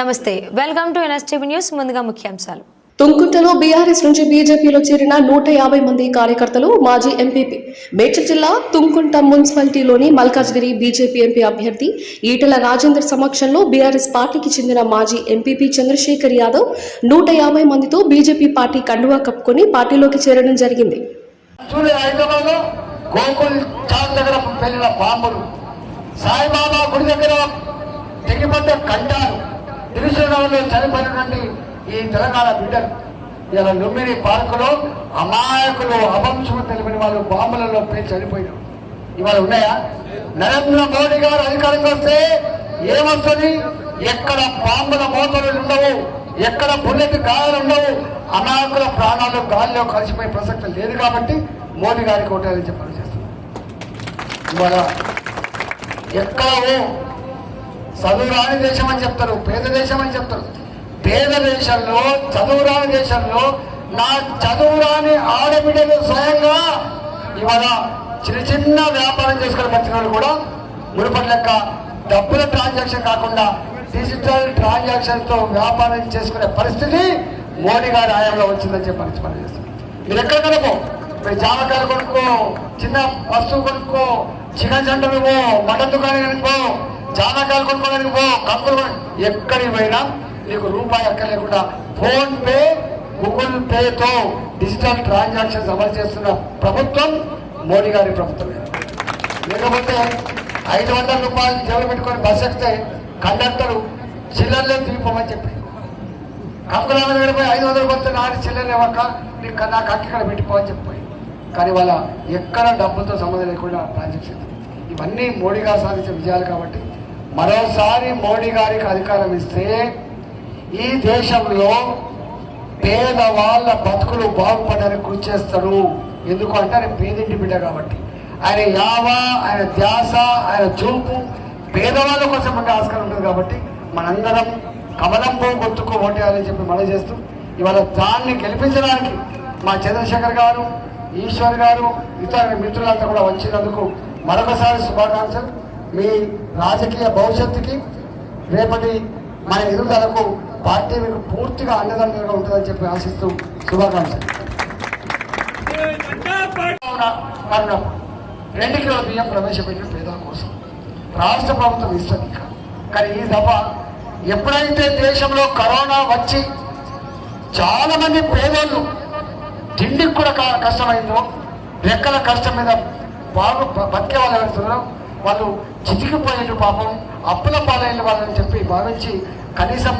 నమస్తే welcome to NSTV news ముందుగా ముఖ్యాంశాలు. తుంకుంటలో బీఆర్ఎస్ నుంచి బీజేపీలో చేరిన నూట యాభై మంది కార్యకర్తలు మాజీ ఎంపీపీ. మేడ్చల్ జిల్లా తుంకుంట మున్సిపాలిటీలోని మల్కాజ్గిరి బీజేపీ ఎంపీ అభ్యర్థి ఈటల రాజేందర్ సమక్షంలో బీఆర్ఎస్ పార్టీకి చెందిన మాజీ ఎంపీపీ చంద్రశేఖర్ యాదవ్ నూట యాభై మందితో బీజేపీ పార్టీ కండువా కప్పుకొని పార్టీలోకి చేరడం జరిగింది. సాయిబాబా గుడి దగ్గర తెగిపడ్డ కంటారు తిరుచునగర్లో చనిపోయినటువంటి ఈ తెలంగాణ బిడ్డలు ఇలా లుంబిని పార్కులో అమాయకులు అవంశము తెలిపిన వాళ్ళు బాంబులలో పేరు చనిపోయినారు. ఇవాళ ఉన్నాయా? నరేంద్ర మోడీ గారు అధికారంగా వస్తే ఏమొస్తుంది? ఎక్కడ బాంబుల మోతలు ఉండవు ఎక్కడ బుల్లెట్ గాయాలు ఉండవు అమాయకుల ప్రాణాలు గాలిలో కలిసిపోయే ప్రసక్తి లేదు కాబట్టి మోడీ గారికి ఒకటే చెప్పని చేస్తున్నారు ఇవాళ ఎక్కడ చదువురాని దేశం అని చెప్తారు పేద దేశం అని చెప్తారు. పేద దేశంలో చదువు రాని దేశంలో నా చదువురాని ఆడబిడ్డలు స్వయంగా ఇవాళ చిన్న చిన్న వ్యాపారం చేసుకుని బతికిన కూడా మునుపటి లెక్క డబ్బుల ట్రాన్సాక్షన్ కాకుండా డిజిటల్ ట్రాన్సాక్షన్తో వ్యాపారం చేసుకునే పరిస్థితి మోడీ గారి ఆయంలో వచ్చిందని చెప్పి మంచి చేస్తారు మీరు ఎక్కడ కనుకో మీరు జామకాయలు కొనుక్కో చిన్న వస్తువు కొనుక్కో చికెన్ సెంటర్ పో మటన్ దుకాణం కనుక్కో జామకాయలు కొనుక్కోడానికి పో కంకులు ఎక్కడికి పోయినా నీకు రూపాయి ఎక్కలేకుండా ఫోన్ పే గూగుల్ పేతో డిజిటల్ ట్రాన్సాక్షన్స్ అమలు చేస్తున్న ప్రభుత్వం మోడీ గారి ప్రభుత్వమే లేకపోతే ఐదు వందల రూపాయలు జేబులు పెట్టుకొని బస్సు ఎక్కితే కండక్టరు చిల్లర్లే తీపమని చెప్పి. కంకులాల దగ్గర పోయి ఐదు వందలు కొడితే నాడు చిల్లర్లు ఇవ్వక నీకు నాకు అక్కి ఇక్కడ పెట్టిపోవని కానీ వాళ్ళ ఎక్కడ డబ్బులతో సంబంధం లేకుండా ట్రాన్సాక్షన్. ఇవన్నీ మోడీ గారు సాధించిన విజయాలు కాబట్టి మరోసారి మోడీ గారికి అధికారం ఇస్తే ఈ దేశంలో పేదవాళ్ళ బతుకులు బాగుపడడానికి కృషి చేస్తాడు ఎందుకు అంటే ఆయన పేదింటి బిడ్డ కాబట్టి. ఆయన యావ ఆయన ధ్యాస ఆయన చూపు పేదవాళ్ళ కోసం ఉండే ఆస్కారం ఉంటుంది కాబట్టి మనందరం కమలం పో గుర్తుకు ఓటేయాలని చెప్పి మనం చేస్తూ ఇవాళ దాన్ని గెలిపించడానికి మా చంద్రశేఖర్ గారు ఈశ్వర్ గారు ఇతర మిత్రులంతా కూడా వచ్చినందుకు మరొకసారి శుభాకాంక్షలు. మీ రాజకీయ భవిష్యత్తుకి రేపటి మన ఎదుగుదలకు పార్టీ మీకు పూర్తిగా అండదండగా ఉంటుందని చెప్పి ఆశిస్తూ శుభాకాంక్షలు. రెండు కిలోల బియ్యం ప్రవేశపెట్టిన పేదల కోసం రాష్ట్ర ప్రభుత్వం ఇస్తుంది కానీ ఈ దఫ ఎప్పుడైతే దేశంలో కరోనా వచ్చి చాలా మంది పేదోళ్ళు తిండికి కూడా క- కష్టమైందో రెక్కల కష్టం మీద బాగు బతికే వాళ్ళు ఎవరుతున్నారో వాళ్ళు చితికిపోయిన పాపం అప్పుల పాలైన వాళ్ళని చెప్పి భావించి కనీసం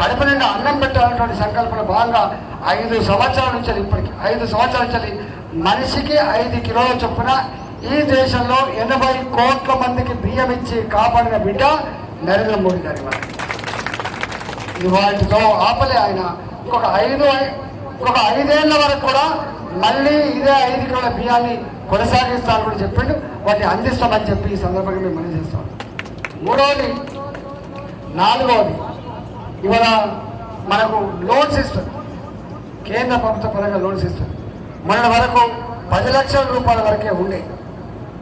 కడుపు నిండా అన్నం పెట్టాలన్నటువంటి సంకల్పన భాగంగా ఐదు సంవత్సరాల నుంచి ఇప్పటికి ఐదు సంవత్సరాల నుంచి మనిషికి ఐదు కిలోల చొప్పున ఈ దేశంలో ఎనభై కోట్ల మందికి బియ్యం ఇచ్చి కాపాడిన బిడ్డ నరేంద్ర మోడీ గారి వాటితో ఆపలే ఆయన. ఇంకొక ఐదు ఒక ఐదేళ్ళ వరకు కూడా మళ్ళీ ఇదే ఐదు కిలోల బియ్యాన్ని కొనసాగిస్తానని కూడా చెప్పిండు. వాటిని అందిస్తామని చెప్పి ఈ సందర్భంగా మేము మనం చేస్తాం మూడవది నాలుగవది ఇవాళ మనకు లోన్ సిస్టమ్ కేంద్ర ప్రభుత్వ పరంగా లోన్ సిస్టమ్ మన వరకు పది లక్షల రూపాయల వరకే ఉండే.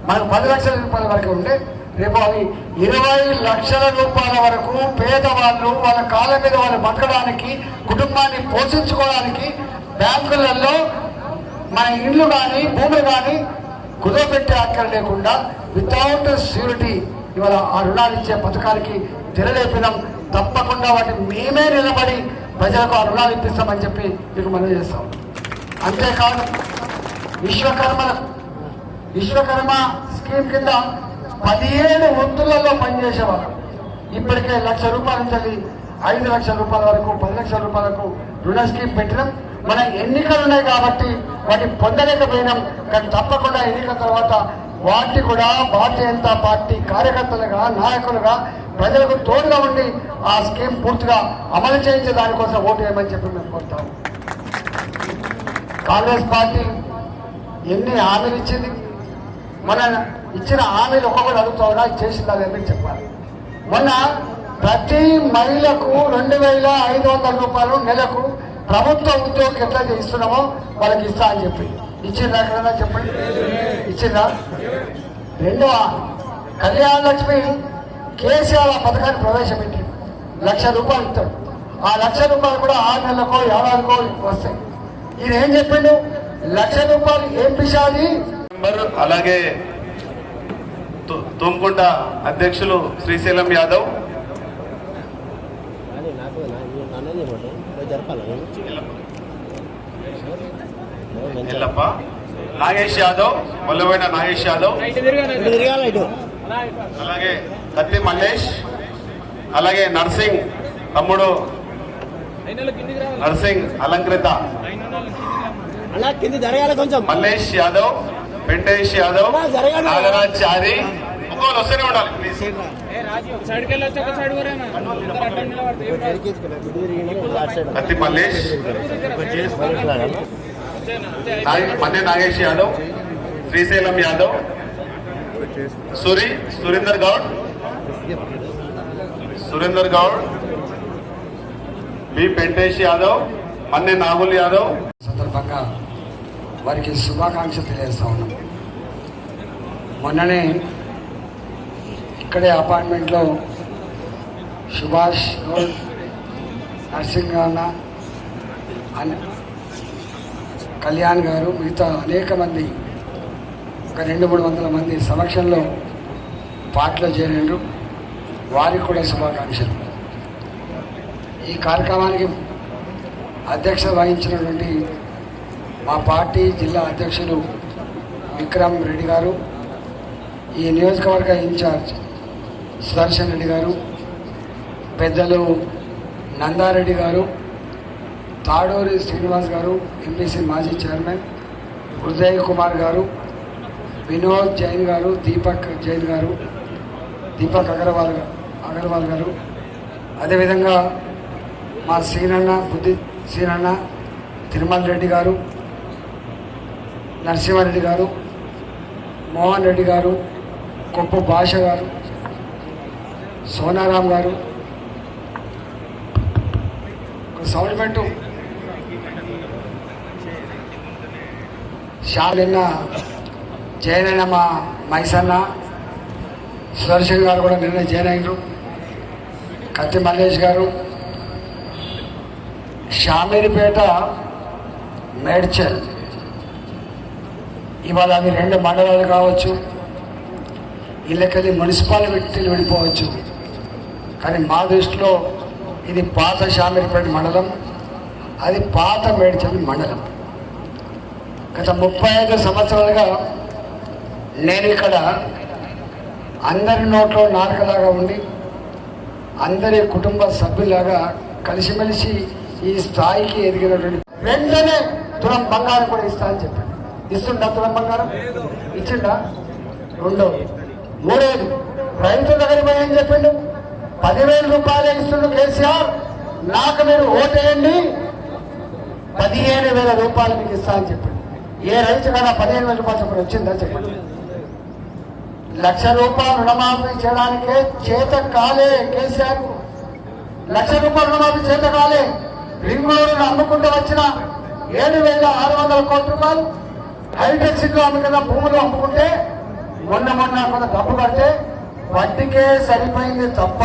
మనకు పది లక్షల రూపాయల వరకే ఉండే. రేపు అవి ఇరవై లక్షల రూపాయల వరకు పేదవాళ్ళు వాళ్ళ కాళ్ళ మీద వాళ్ళు బతకడానికి కుటుంబాన్ని పోషించుకోవడానికి బ్యాంకులలో మన ఇండ్లు కానీ భూములు కానీ కుదవబెట్టే అక్కర లేకుండా వితౌట్ ష్యూరిటీ ఇవాళ ఆ రుణాలు ఇచ్చే పథకానికి తెరలేపినాం. తప్పకుండా వాటిని మేమే నిలబడి ప్రజలకు ఆ రుణాలు ఇప్పిస్తామని చెప్పి మీకు మనం చేస్తాం. అంతేకాదు విశ్వకర్మ విశ్వకర్మ స్కీమ్ కింద పదిహేడు వృత్తులలో పనిచేసేవాళ్ళం. ఇప్పటికే లక్ష రూపాయల నుంచి ఐదు లక్షల రూపాయల వరకు పది లక్షల రూపాయలకు రుణ స్కీమ్ పెట్టినాం. మన ఎన్నికలు ఉన్నాయి కాబట్టి వాటిని పొందలేకపోయినాం. కానీ తప్పకుండా ఎన్నికల తర్వాత వాటిని కూడా భారతీయ జనతా పార్టీ కార్యకర్తలుగా నాయకులుగా ప్రజలకు తోడుగా ఉండి ఆ స్కీమ్ పూర్తిగా అమలు చేయించే దానికోసం ఓటు వేయమని చెప్పి మేము కోరుతాము. కాంగ్రెస్ పార్టీ ఎన్ని హామీలు ఇచ్చింది? మన ఇచ్చిన హామీలు ఒక్కొక్కరు అడుగుతా ఉన్నా చేసిందా లేదని చెప్పాలి. మొన్న ప్రతి మహిళకు రెండు వేల ఐదు వందల రూపాయలు నెలకు ప్రభుత్వ ఉద్యోగం ఎట్లా ఇస్తున్నామో వాళ్ళకి ఇస్తా అని చెప్పి. ఇచ్చిందా ఎక్కడన్నా చెప్పండి? ఇచ్చిందా రెండవ కళ్యాణ లక్ష్మి కేసీఆర్ ఆ పథకాన్ని ప్రవేశపెట్టింది. లక్ష రూపాయలు ఇస్తాడు ఆ లక్ష రూపాయలు కూడా ఆరు నెలలకో ఏడాదికో వస్తాయి. ఈయన ఏం చెప్పిండు? లక్ష రూపాయలు ఏం పిషాది అలాగే తు- తుమ్కుంట అధ్యక్షులు శ్రీశైలం యాదవ్ కానీ నాకు నాన్నది ఇవ్వటం పోయి జరపాలి? ఎల్లప్ప. నాగేష్ యాదవ్ మొల్లబోయిన నాగేష్ యాదవ్. అలాగే కత్తి మల్లేష్ అలాగే నర్సింగ్ తమ్ముడు. నర్సింగ్ అలంకృత. అలా కింది జరగాలి కొంచెం. మల్లేష్ యాదవ్ వెంకటేష్ యాదవ్. నాగరాజ్ చారి. ఒక్కోరు వస్తూనే ఉండాలి. ప్లీజ్ సైడ్కి మల్లేష్ బయటకు నాగేష్ యాదవ్ శ్రీశైలం యాదవ్ సురి సురేందర్ గౌడ్ సురేందర్ గౌడ్ బి వెంకటేష్ యాదవ్ మన్నే నాగుల్ యాదవ్. సందర్భంగా వారికి శుభాకాంక్షలు తెలియజేస్తా ఉన్నాం. మొన్ననే ఇక్కడే అపార్ట్మెంట్లో సుభాష్ రోడ్ నర్సింగ్ కళ్యాణ్ గారు మిగతా అనేక మంది ఒక రెండు మూడు వందల మంది సమక్షంలో పాటలో చేరారు వారికి కూడా శుభాకాంక్షలు. ఈ కార్యక్రమానికి అధ్యక్షత వహించినటువంటి మా పార్టీ జిల్లా అధ్యక్షులు విక్రమ్ రెడ్డి గారు ఈ నియోజకవర్గ ఇన్ఛార్జ్ సుదర్శన్ రెడ్డి గారు పెద్దలు నందారెడ్డి గారు తాడూరి శ్రీనివాస్ గారు ఎంపీసీ మాజీ చైర్మన్ ఉదయ్ కుమార్ గారు వినోద్ జైన్ గారు దీపక్ జైన్ గారు దీపక్ అగర్వాల్ అగర్వాల్ గారు. అదేవిధంగా మా సీనన్న బుద్ధి సీనన్న తిరుమల రెడ్డి గారు నరసింహారెడ్డి గారు మోహన్ రెడ్డి గారు కొప్పు భాష గారు సోనారాం గారు. ఒక సౌండ్ పెట్టు. షాలిన్న జైన్ మా మైసన్న. సుదర్శన్ గారు కూడా నిన్న జైన్ అయినరు. కత్తి మల్లేష్ గారు. షామిరిపేట మేడ్చల్. ఇవాళ అవి రెండు మండలాలు కావచ్చు. ఇళ్ళకెళ్ళి మున్సిపాలిటీలు విడిపోవచ్చు. కానీ మా దృష్టిలో ఇది పాత షామీర్పేట మండలం అది పాత మేడ్చల్ మండలం. గత ముప్పై ఐదు సంవత్సరాలుగా నేను ఇక్కడ అందరి నోట్లో నాలుకలాగా ఉండి అందరి కుటుంబ సభ్యులాగా కలిసిమెలిసి ఈ స్థాయికి ఎదిగినటువంటి వెంటనే తులం బంగారం కూడా ఇస్తా అని చెప్పాడు ఇస్తుండా తులం బంగారం? ఇచ్చిండా రెండో మూడోది రైతు దగ్గర పోయి చెప్పిండు? పదివేల రూపాయలే ఇస్తున్న కేసీఆర్. నాకు మీరు ఓటేయండి. పదిహేను వేల రూపాయలు మీకు ఇస్తా అని ఏ రైతు కన్నా పదిహేను వేల రూపాయలు చెప్పండి వచ్చిందా చెప్పండి? లక్ష రూపాయలు రుణమాఫీ చేయడానికే చేత కాలే కేసీఆర్. లక్ష రూపాయలు రుణమాఫీ చేత కాలే. రింగ్ రోడ్ను అమ్ముకుంటూ వచ్చిన ఏడు వేల ఆరు వందల కోట్ల రూపాయలు హైటెక్ సిటీలో అమ్ముకున్న భూములు అమ్ముకుంటే మొన్న మొన్న కొంత డబ్బు కడితే వడ్డీకే సరిపోయింది తప్ప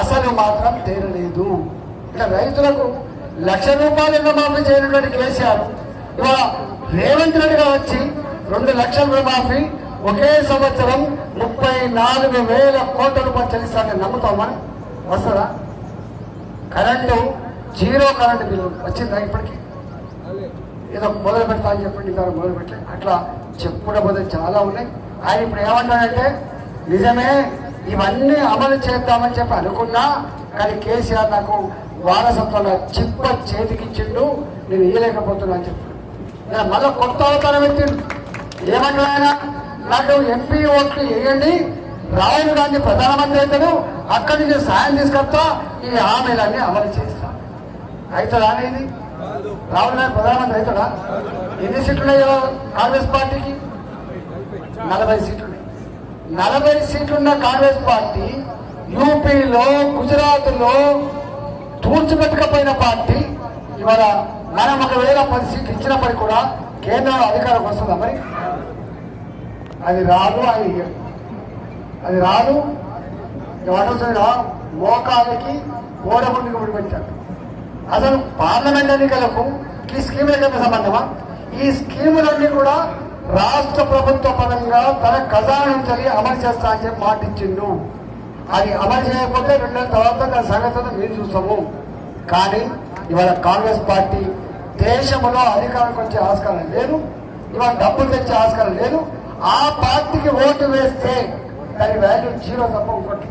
అసలు మాత్రం తీరలేదు. ఇక్కడ రైతులకు లక్ష రూపాయలు రుణమాఫీ చేయనటువంటి కేసీఆర్ ఇవాళ రేవంత్ రెడ్డి గారు వచ్చి రెండు లక్షల రుణమాఫీ ఒకే సంవత్సరం ముప్పై నాలుగు వేల కోట్ల రూపాయలు చెల్లిస్తానని నమ్ముతామా? వస్తుందా? కరెంటు జీరో కరెంటు బిల్లు వచ్చిందా ఇప్పటికి? ఏదో మొదలు పెడతా అని చెప్పండి మొదలు పెట్టలే. అట్లా చెప్పుకోకపోతే చాలా ఉన్నాయి. ఆయన ఇప్పుడు ఏమంటాడంటే నిజమే ఇవన్నీ అమలు చేద్దామని చెప్పి అనుకున్నా కానీ కేసీఆర్ నాకు వారసత్వంలో చిప్ప చేతికిచ్చిండు నేను ఇయ్యలేకపోతున్నా అని చెప్పాడు. నేను మళ్ళీ కొత్త అవతారం ఎత్తిండు. ఏమంటాడు నాకు ఎంపీ ఓట్లు వేయండి రాహుల్ గాంధీ ప్రధానమంత్రి అవుతాడు. అక్కడి నుంచి సాయం తీసుకొస్తా. ఈ హామీలన్నీ అమలు చేస్తా. అవుతుందా అనేది రాహుల్ గాంధీ ప్రధానమంత్రి అవుతాడా? ఎన్ని సీట్లు ఉన్నాయో కాంగ్రెస్ పార్టీకి? నలభై సీట్లు. నలభై సీట్లున్న కాంగ్రెస్ పార్టీ యూపీలో గుజరాత్లో తూర్చిపెట్టకపోయిన పార్టీ. ఇవాళ మనం ఒకవేళ పది సీట్లు ఇచ్చినప్పటికీ కూడా కేంద్రంలో అధికారం వస్తుందా మరి? అది రాదు అది అది రాదు. ఏమంటున్నా మోకాలకి ఓడముండి కూడా అసలు పార్లమెంట్ ఎన్నికలకు ఈ స్కీములకి సంబంధమా? ఈ స్కీములన్నీ కూడా రాష్ట్ర ప్రభుత్వ పరంగా తన ఖజానా చర్య అమలు చేస్తా అని చెప్పి మాటిచ్చిండు అది అమలు చేయకపోతే రెండు నెలల తర్వాత దాని సంగతి మీరు చూస్తాము. కానీ ఇవాళ కాంగ్రెస్ పార్టీ దేశంలో అధికారానికి వచ్చే ఆస్కారం లేదు. ఇవాళ డబ్బులు తెచ్చే ఆస్కారం లేదు. ఆ పార్టీకి ఓటు వేస్తే దాని వాల్యూ జీరో తప్ప ఇంకోటి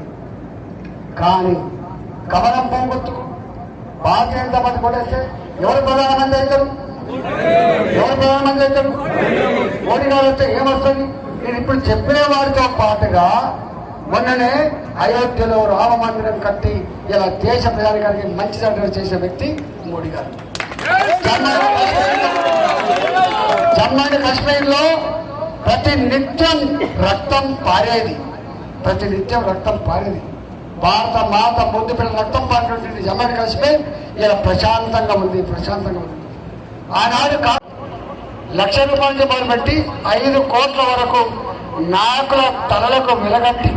కానీ కమలం పోగొట్టుకు భారతీయ జనతా పార్టీ కొట్టేస్తే ఎవరు ప్రధానమంత్రి అవుతారు? ఎవరు మోడీ గారు వస్తే ఏమొస్తుంది? నేను ఇప్పుడు చెప్పిన వారితో పాటుగా మొన్ననే అయోధ్యలో రామ మందిరం కట్టి ఇలా దేశ ప్రజానికానికి మంచి సంఘటన చేసిన వ్యక్తి మోడీ గారు. జమ్మూ కాశ్మీర్లో కాశ్మీర్లో ప్రతి నిత్యం రక్తం పారేది. ప్రతి నిత్యం రక్తం పారేది. భారత మాత ముందు పిల్లల రక్తం పారినటువంటి జమ్మూ కాశ్మీర్ ఇలా ప్రశాంతంగా ఉంది ప్రశాంతంగా ఉంది. ఆనాడు లక్ష రూపాయలు మొదలుపెట్టి ఐదు కోట్ల వరకు నాకుల తలలకు వెలగట్టి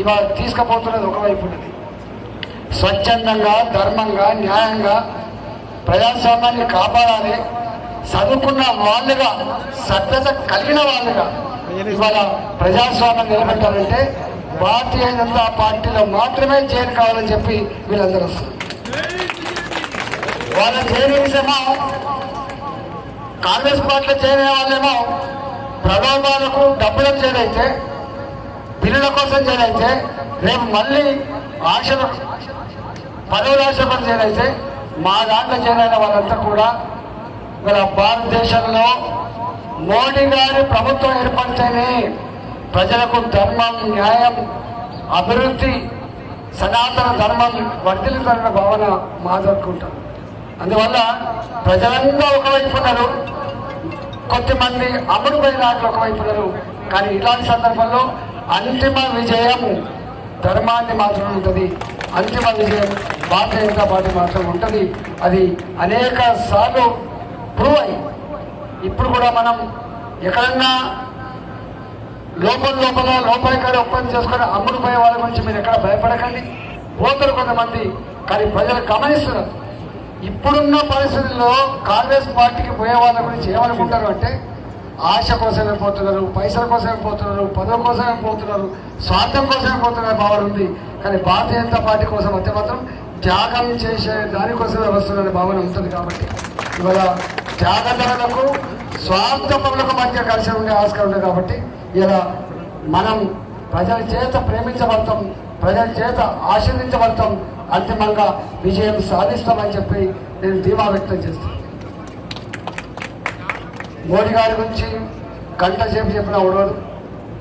ఇవాళ తీసుకుపోతున్నది ఒకవైపు ఉన్నది. స్వచ్ఛందంగా ధర్మంగా న్యాయంగా ప్రజాస్వామ్యాన్ని కాపాడాలి. చదువుకున్న వాళ్ళుగా సభ్యత కలిగిన వాళ్ళుగా ఇవాళ ప్రజాస్వామ్యం నిలబెట్టాలంటే భారతీయ జనతా పార్టీలో మాత్రమే చేరు కావాలని చెప్పి వీళ్ళందరూ వస్తారు వాళ్ళ చేరేసేమో కాంగ్రెస్ పార్టీలో చేరే వాళ్ళేమో ప్రలోభాలకు డబ్బులకు చేరైతే బిల్లుల కోసం చేరైతే రేపు మళ్ళీ ఆశలు పదవుల ఆశ పని చేరైతే మా దాంట్లో చేరైన వాళ్ళంతా కూడా మన భారతదేశంలో మోడీ గారి ప్రభుత్వం ఏర్పడితేనే ప్రజలకు ధర్మం న్యాయం అభివృద్ధి సనాతన ధర్మం వర్ధిల్లుతున్న భావన మాదనుకుంటాం అందువల్ల ప్రజలంతా ఒకవైపు ఉన్నారు కొంతమంది అమ్ముడుపోయిన నాట్లు ఒకవైపు ఉన్నారు కానీ ఇలాంటి సందర్భంలో అంతిమ విజయం ధర్మాన్ని మాత్రమే ఉంటుంది. అంతిమ విజయం భారతీయ జనతా పార్టీ మాత్రం ఉంటుంది. అది అనేక సార్లు ప్రూవ్ అయ్యి ఇప్పుడు కూడా మనం ఎక్కడన్నా లోపల లోపల లోపాయికారి ఒప్పందం చేసుకొని అమ్ముడుపోయే వాళ్ళ గురించి మీరు ఎక్కడ భయపడకండి. పోతారు కొంతమంది కానీ ప్రజలు గమనిస్తున్నారు. ఇప్పుడున్న పరిస్థితుల్లో కాంగ్రెస్ పార్టీకి పోయే వాళ్ళ గురించి ఏమనుకుంటారు అంటే ఆశ కోసమే పోతున్నారు పైసల కోసమే పోతున్నారు పదవి కోసమే పోతున్నారు స్వార్థం కోసమే పోతున్నారు భావన ఉంది. కానీ భారతీయ జనతా పార్టీ కోసం అయితే మాత్రం త్యాగం చేసే దానికోసమే వస్తున్న భావన ఉంటుంది కాబట్టి ఇవాళ త్యాగధరలకు స్వార్థములకు మధ్య కలిసి ఉండే ఆస్కారం ఉంది కాబట్టి ఇలా మనం ప్రజల చేత ప్రేమించబడతాం ప్రజల చేత ఆశీర్దించబడతాం అంతిమంగా విజయం సాధిస్తామని చెప్పి నేను ధీమా వ్యక్తం చేస్తాను మోడీ గారి గురించి గంట సేపు చెప్పిన ఉండదు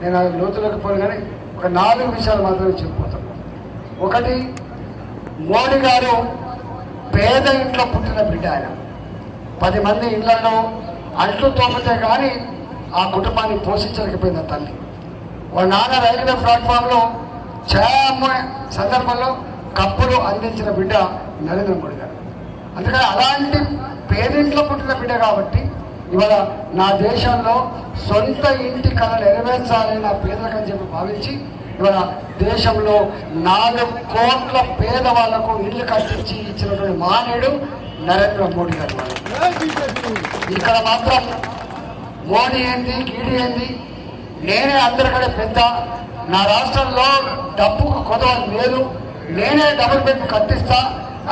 నేను అది లోతులోకి పోను కానీ ఒక నాలుగు విషయాలు మాత్రమే చెప్పిపోతాను ఒకటి మోడీ గారు పేద ఇంట్లో పుట్టిన బిడ్డ ఆయన. పది మంది ఇళ్ళలో అంట్లు తోపితే కానీ ఆ కుటుంబాన్ని పోషించలేకపోయింది తల్లి. వాళ్ళ నాన్న రైల్వే ప్లాట్ఫామ్లో చాలా సందర్భంలో కప్పులు అందించిన బిడ్డ నరేంద్ర మోడీ గారు. అందుకని అలాంటి పేరెంట్లో పుట్టిన బిడ్డ కాబట్టి ఇవాళ నా దేశంలో సొంత ఇంటి కళ నెరవేర్చాలని నా పేదలకని చెప్పి భావించి ఇవాళ దేశంలో నాలుగు కోట్ల పేదవాళ్ళకు ఇల్లు కట్టించి ఇచ్చినటువంటి మానేడు నరేంద్ర మోడీ గారు ఇక్కడ మాత్రం మోడీ ఏంది గీడి ఏంది? నేనే అందరికంటే పెద్ద. నా రాష్ట్రంలో డబ్బుకు కొదవ లేదు నేనే డబుల్ బెడ్ కట్టిస్తా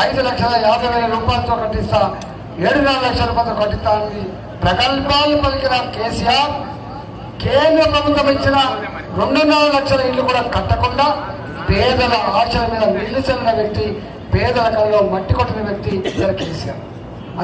ఐదు లక్షల యాభై వేల రూపాయలతో కట్టిస్తా ఏడున్నర లక్షల రూపాయలతో కట్టిస్తా అని ప్రగల్భాలు పలికిన కేసీఆర్ కేంద్ర ప్రభుత్వం ఇచ్చిన రెండున్నర లక్షల ఇల్లు కూడా కట్టకుండా పేదల ఆశల మీద నిలిచిన వ్యక్తి పేదల కళ్ళలో మట్టి కొట్టిన వ్యక్తి ఇద్దరు కేసీఆర్.